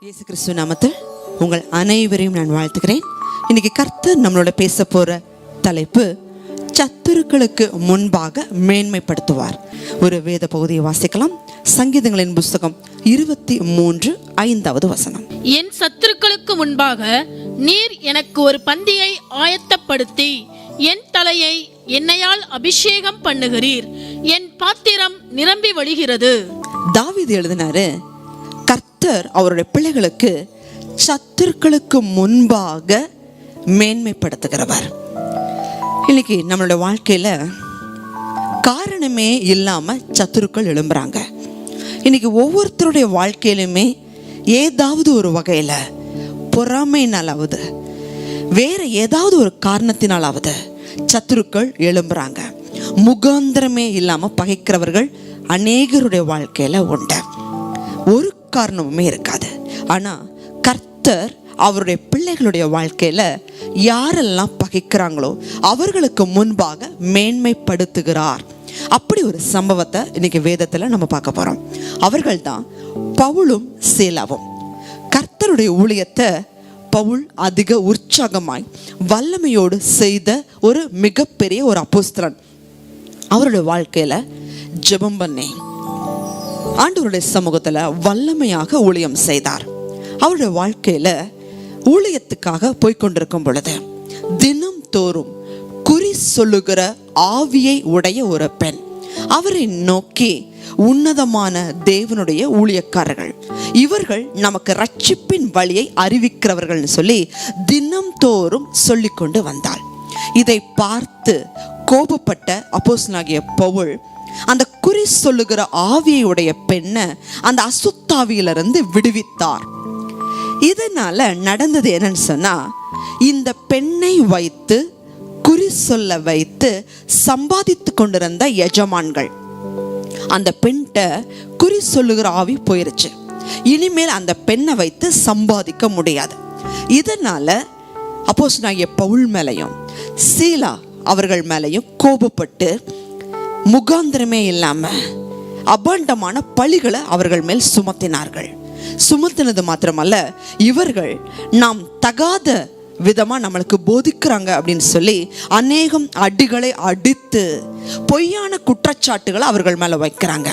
இயேசு கிறிஸ்துவ நாமத்தில் உங்கள் அனைவரையும் நான் வாழ்த்துக்கிறேன் இன்னைக்கு கர்த்தர் நம்மளோட பேச போற தலைப்பு சத்துருக்களுக்கு முன்பாக மேன்மைப்படுத்துவார். ஒரு வேத பகுதியை வாசிக்கலாம். சங்கீதங்களின் புஸ்தகம் இருபத்தி மூன்று ஐந்தாவது வசனம். என் சத்துருக்களுக்கு முன்பாக நீர் எனக்கு ஒரு பந்தியை ஆயத்தப்படுத்தி என் தலையை எண்ணெயால் அபிஷேகம் பண்ணுகிறீர். என் பாத்திரம் நிரம்பி வழிகிறது. தாவீது எழுதினாரு கத்தர் அவருடைய பிள்ளைகளுக்கு சத்துருக்களுக்கு முன்பாக மேன்மைப்படுத்துகிறவர். இன்னைக்கு நம்மளுடைய வாழ்க்கையில காரணமே இல்லாம சத்துருக்கள் எழும்புறாங்க. இன்னைக்கு ஒவ்வொருத்தருடைய வாழ்க்கையிலுமே ஏதாவது ஒரு வகையில பொறாமைனாலாவது வேற ஏதாவது ஒரு காரணத்தினாலாவது சத்துருக்கள் எழும்புறாங்க. முகாந்திரமே இல்லாம பகைக்கிறவர்கள் அநேகருடைய வாழ்க்கையில உண்டு. ஒரு காரணமுமே இருக்காது. ஆனால் கர்த்தர் அவருடைய பிள்ளைகளுடைய வாழ்க்கையில் யாரெல்லாம் பகைக்கிறாங்களோ அவர்களுக்கு முன்பாக மேன்மைப்படுத்துகிறார். அப்படி ஒரு சம்பவத்தை இன்னைக்கு வேதத்தில் நம்ம பார்க்க போகிறோம் அவர்கள் தான் பவுலும் சேலாவும். கர்த்தருடைய ஊழியத்தை பவுல் அதிக உற்சாகமாய் வல்லமையோடு செய்த ஒரு மிகப்பெரிய ஒரு அப்போஸ்தலன். அவருடைய வாழ்க்கையில் ஜெபம் பண்ணேன். ஆண்டவருடைய சமூகத்தில் வல்லமையாக ஊழியம் செய்தார். அவருடைய வாழ்க்கையில் ஊழியத்துக்காக போய்க்கொண்டிருக்கும் பொழுது தினம் தோறும் குறி சொல்லுகிற ஆவியை உடைய ஒரு பெண். அவரை நோக்கி உன்னதமான தேவனுடைய ஊழியக்காரர்கள் இவர்கள் நமக்கு ரட்சிப்பின் வழியை அறிவிக்கிறவர்கள்னு சொல்லி தினம் தோறும் சொல்லிக்கொண்டு வந்தாள் இதை பார்த்து கோபப்பட்ட அப்போஸ்தலனாகிய பவுல் அந்த குறி சொல்லுகிற ஆவியுடைய பெண்ணை அந்த அசுத்தாவியிலிருந்து விடுவித்தார். இதனால நடந்தது என்னன்னு சொன்னா இந்த பெண்ணை வைத்து குறி சொல்ல வைத்து சம்பாதித்து கொண்டிருந்த எஜமான்கள். அந்த பெண்கிட்ட குறி சொல்லுகிற ஆவி போயிருச்சு. இனிமேல் அந்த பெண்ணை வைத்து சம்பாதிக்க முடியாது. இதனால அப்போஸ் பவுல் மேலையும் சீலா அவர்கள் மேலையும் கோபப்பட்டு முகாந்திரமே இல்லாமல் அபாண்டமான பழிகளை அவர்கள் மேல் சுமத்தினார்கள். சுமத்தினது மாத்திரமல்ல இவர்கள் நாம் தகாத விதமாக நம்மளுக்கு போதிக்கிறாங்க அப்படின்னு சொல்லி அநேகம் அடிகளை அடித்து பொய்யான குற்றச்சாட்டுகளை அவர்கள் மேலே வைக்கிறாங்க.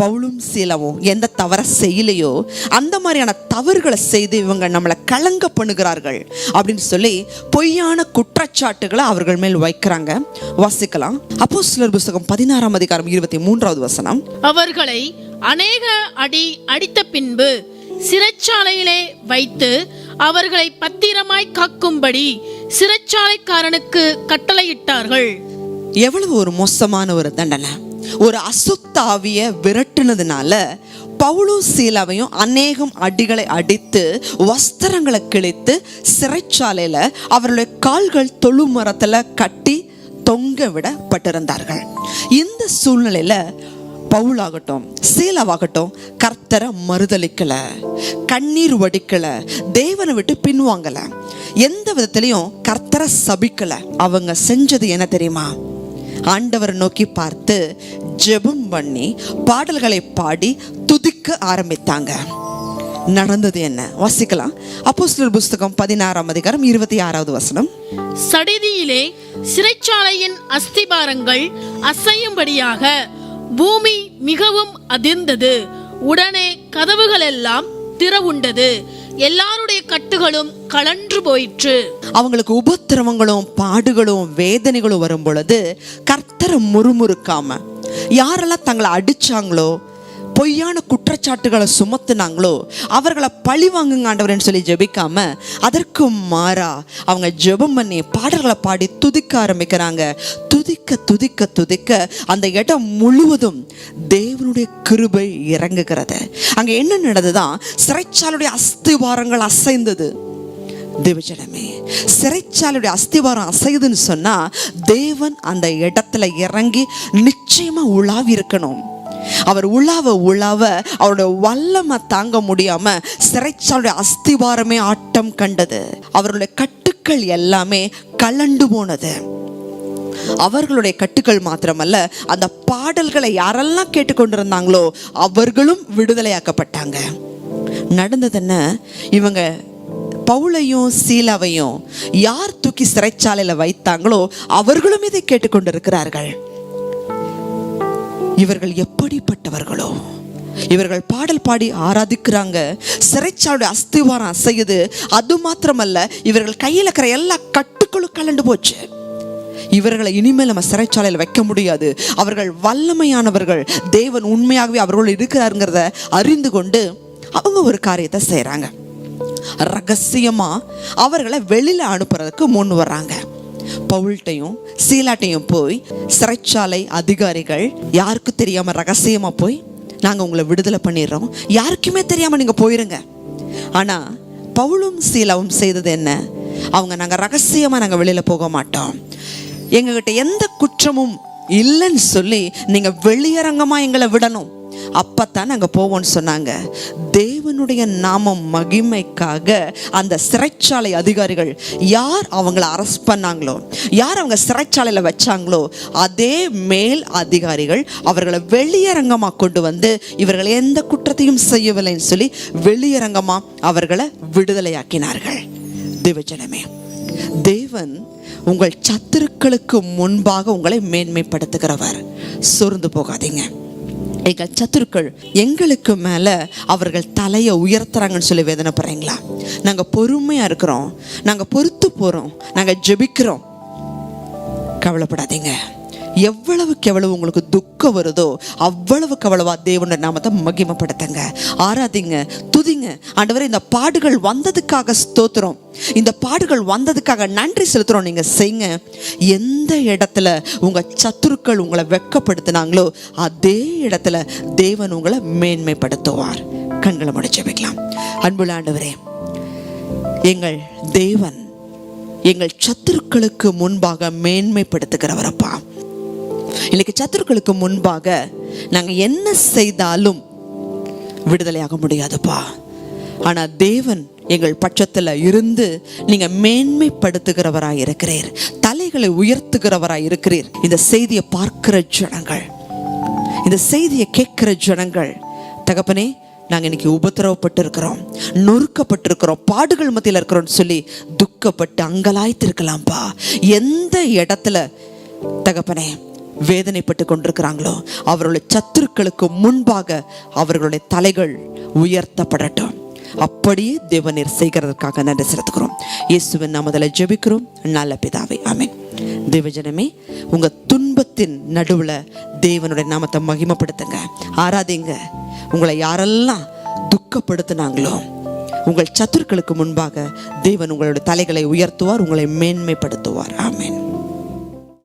பவுலும் சீலவும் எந்த தவற செய்யலையோ அந்த மாதிரியான தவறுகளை செய்து இவங்க நம்மளை கலங்க பண்ணுகிறார்கள் அப்படின்னு சொல்லி பொய்யான குற்றச்சாட்டுகளை அவர்கள் மேல் வைக்கிறாங்க. வாசிக்கலாம். அப்போ சிலர் புஸ்தகம் பதினாறாம் அதிகாரம் இருபத்தி மூன்றாவது வசனம். அவர்களை அநேக அடி அடித்த பின்பு சிறைச்சாலையிலே வைத்து அவர்களை பத்திரமாய் காக்கும்படி சிறைச்சாலைக்காரனுக்கு கட்டளையிட்டார்கள். எவ்வளவு ஒரு மோசமான ஒரு தண்டனை. ஒரு அசுத்தாவிய விரட்டுனதுனால பவுலும் சீலாவையும் அநேகம் அடிகளை அடித்து வஸ்திரங்களை கிழித்து சிறைச்சாலையில அவர்களுடைய கால்கள் தொழு மரத்துல கட்டி தொங்க விடப்பட்டிருந்தார்கள். இந்த சூழ்நிலையில பவுலாகட்டும் சீலாவாகட்டும் கர்த்தரை மறுதலிக்கல கண்ணீர் வடிக்கல தேவனை விட்டு பின்வாங்கல. எந்த விதத்திலையும் கர்த்தரை சபிக்கல. அவங்க செஞ்சது என்ன தெரியுமா? ஆண்டவரை நோக்கி பார்த்து ஜெபம் பண்ணி பாடல்களை பாடி துதிக்க ஆரம்பித்தாங்க. நடந்தது என்ன? வாசிக்கலாம். அப்போஸ்தலர் புஸ்தகம் பதினாறாம் அதிகாரம் இருபத்தி ஆறாவது வசனம். சடிதியிலே சிறைச்சாலையின் அஸ்திபாரங்கள் அசையும்படியாக பூமி மிகவும் அதிர்ந்தது. உடனே கதவுகள் எல்லாம் திறவுண்டது. எல்லாருடைய கட்டுகளும் கலன்று போயிற்று. அவங்களுக்கு உபத்திரவங்களும் பாடுகளும் வேதனைகளும் வரும் பொழுது கர்த்தரை முறுமுறுக்காம யாரெல்லாம் தங்களை அடிச்சாங்களோ பொய்யான குற்றச்சாட்டுகளை சுமத்துனாங்களோ அவர்களை பழி வாங்குங்காண்டவர்னு சொல்லி ஜெபிக்காம அதற்கு மாறா அவங்க ஜெபம் பண்ணி பாடல்களை பாடி துதிக்க ஆரம்பிக்கிறாங்க. துதிக்க துதிக்க துதிக்க அந்த இடம் முழுவதும் தேவனுடைய கிருபை இறங்குகிறது. அங்க என்ன நடந்ததுதான் சிறைச்சாலுடைய அஸ்திவாரங்கள் அசைந்தது. தேவஜனமே சிறைச்சாலுடைய அஸ்திவாரம் அசையுதுன்னு சொன்னா தேவன் அந்த இடத்துல இறங்கி நிச்சயமா உலாவி இருக்கணும் அவர் உலாவ உலாவ அவருடைய வல்லமை தாங்க முடியாம சிறைச்சாலுடைய அஸ்திவாரமே ஆட்டம் கண்டது. அவருடைய கட்டுக்கள் எல்லாமே கலண்டு போனது. அவர்களுடைய கட்டுக்கள் மாத்திரமல்ல அந்த பாடல்களை யாரெல்லாம் கேட்டுக்கொண்டிருந்தாங்களோ அவர்களும் விடுதலையாக்கப்பட்டாங்க. நடந்தது என்ன? இவங்க பவுளையும் சீலாவையும் யார் தூக்கி சிறைச்சாலையில வைத்தாங்களோ அவர்களும் இதை கேட்டுக்கொண்டிருக்கிறார்கள். இவர்கள் எப்படிப்பட்டவர்களோ? இவர்கள் பாடல் பாடி ஆராதிக்கிறாங்க சிறைச்சாலுடைய அஸ்திவாரம் அசையுது. அது மாத்திரமல்ல இவர்கள் கையில் இருக்கிற எல்லா கட்டுக்களும் கலண்டு போச்சு. இவர்களை இனிமேல் நம்ம சிறைச்சாலையில் வைக்க முடியாது. அவர்கள் வல்லமையானவர்கள். தேவன் உண்மையாகவே அவர்களோடு இருக்கிறாருங்கிறத அறிந்து கொண்டு அவங்க ஒரு காரியத்தை செய்கிறாங்க ரகசியமாக அவர்களை வெளியில் அனுப்புறதுக்கு முன் வர்றாங்க. பவுல்ட்டையும் சீலாட்டையும் போய் சிறைச்சாலை அதிகாரிகள் யாருக்கு தெரியாமல் ரகசியமாக போய் நாங்கள் உங்களை விடுதலை பண்ணிடுறோம். யாருக்குமே தெரியாமல் நீங்கள் போயிருங்க. ஆனால் பவுலும் சீலாவும் செய்தது என்ன? அவங்க நாங்கள் ரகசியமாக நாங்கள் வெளியில் போக மாட்டோம். எங்ககிட்ட எந்த குற்றமும் இல்லைன்னு சொல்லி நீங்கள் வெளியரங்கமாக எங்களை விடணும். அப்பத்தான் நாங்கள் போவோம்னு சொன்னாங்க. தேவனுடைய நாமம் மகிமைக்காக அந்த சிறைச்சாலை அதிகாரிகள் யார் அவங்கள அரெஸ்ட் பண்ணாங்களோ யார் அவங்க சிறைச்சாலையில் வச்சாங்களோ அதே மேல் அதிகாரிகள் அவர்களை வெளியரங்கமாக கொண்டு வந்து இவர்கள் எந்த குற்றத்தையும் செய்யவில்லைன்னு சொல்லி வெளியரங்கமாக அவர்களை விடுதலையாக்கினார்கள். தேவஜனமே தேவன் உங்கள் சத்துருக்களுக்கு முன்பாக உங்களை மேன்மைப்படுத்துகிறவர். சோர்ந்து போகாதீங்க. எங்கள் சத்துருக்கள் எங்களுக்கு மேலே அவர்கள் தலையை உயர்த்துறாங்கன்னு சொல்லி வேதனைப்படுறீங்களா? நாங்கள் பொறுமையாக இருக்கிறோம். நாங்கள் பொறுத்து போகிறோம் நாங்கள் ஜெபிக்கிறோம். கவலைப்படாதீங்க. எவ்வளவுக்கு எவ்வளவு உங்களுக்கு துக்கம் வருதோ அவ்வளவுக்கு அவ்வளவா தேவனோட நாமத்தை மகிமப்படுத்துங்க. ஆராதிங்க துதிங்க. ஆண்டவரே இந்த பாடுகள் வந்ததுக்காக ஸ்தோத்திரம். இந்த பாடுகள் வந்ததுக்காக நன்றி செலுத்துறோம். நீங்க செய்யுங்க எந்த இடத்துல உங்க சத்துருக்கள் உங்களை வெக்கப்படுத்தினாங்களோ அதே இடத்துல தேவன் உங்களை மேன்மைப்படுத்துவார். கண்களை முடிச்சு வைக்கலாம் அன்புள்ள ஆண்டவரே எங்கள் தேவன் எங்கள் சத்துருக்களுக்கு முன்பாக மேன்மைப்படுத்துகிறவரப்பா. இன்னைக்கு சத்துருக்களுக்கு முன்பாக நாங்க என்ன செய்தாலும் விடுதலையாக முடியாதுப்பா. ஆனா தேவன் எங்கள் பட்சத்துல இருந்து நீங்க மேன்மைப்படுத்துகிறவராய் இருக்கிறீர். தலைகளை உயர்த்துகிறவராய் இருக்கிறீர். இந்த செய்தியை பார்க்கிற ஜனங்கள் இந்த செய்தியை கேட்கிற ஜனங்கள் தகப்பனே நாங்கள் இன்னைக்கு உபத்திரவப்பட்டு இருக்கிறோம் நொறுக்கப்பட்டிருக்கிறோம் பாடுகள் மத்தியில் இருக்கிறோம்னு சொல்லி துக்கப்பட்டு அங்கலாய்த்து இருக்கலாம்ப்பா எந்த இடத்துல தகப்பனே வேதனைப்பட்டு கொண்டிருக்கிறாங்களோ? அவர்களுடைய சத்துருக்களுக்கு முன்பாக அவர்களுடைய தலைகள் உயர்த்தப்படட்டும். அப்படியே தேவநீர் செய்கிறதற்காக நன்றி செலுத்துக்கிறோம் இயேசுவின் நாமதில் ஜெபிக்கிறோம். நல்ல பிதாவை ஆமென். தேவஜனமே உங்க துன்பத்தின் நடுவுல தேவனுடைய நாமத்தை மகிமப்படுத்துங்க. ஆராதிங்க. உங்களை யாரெல்லாம் துக்கப்படுத்தினாங்களோ உங்கள் சத்துருக்களுக்கு முன்பாக தேவன் உங்களுடைய தலைகளை உயர்த்துவார் உங்களை மேன்மைப்படுத்துவார். ஆமேன்.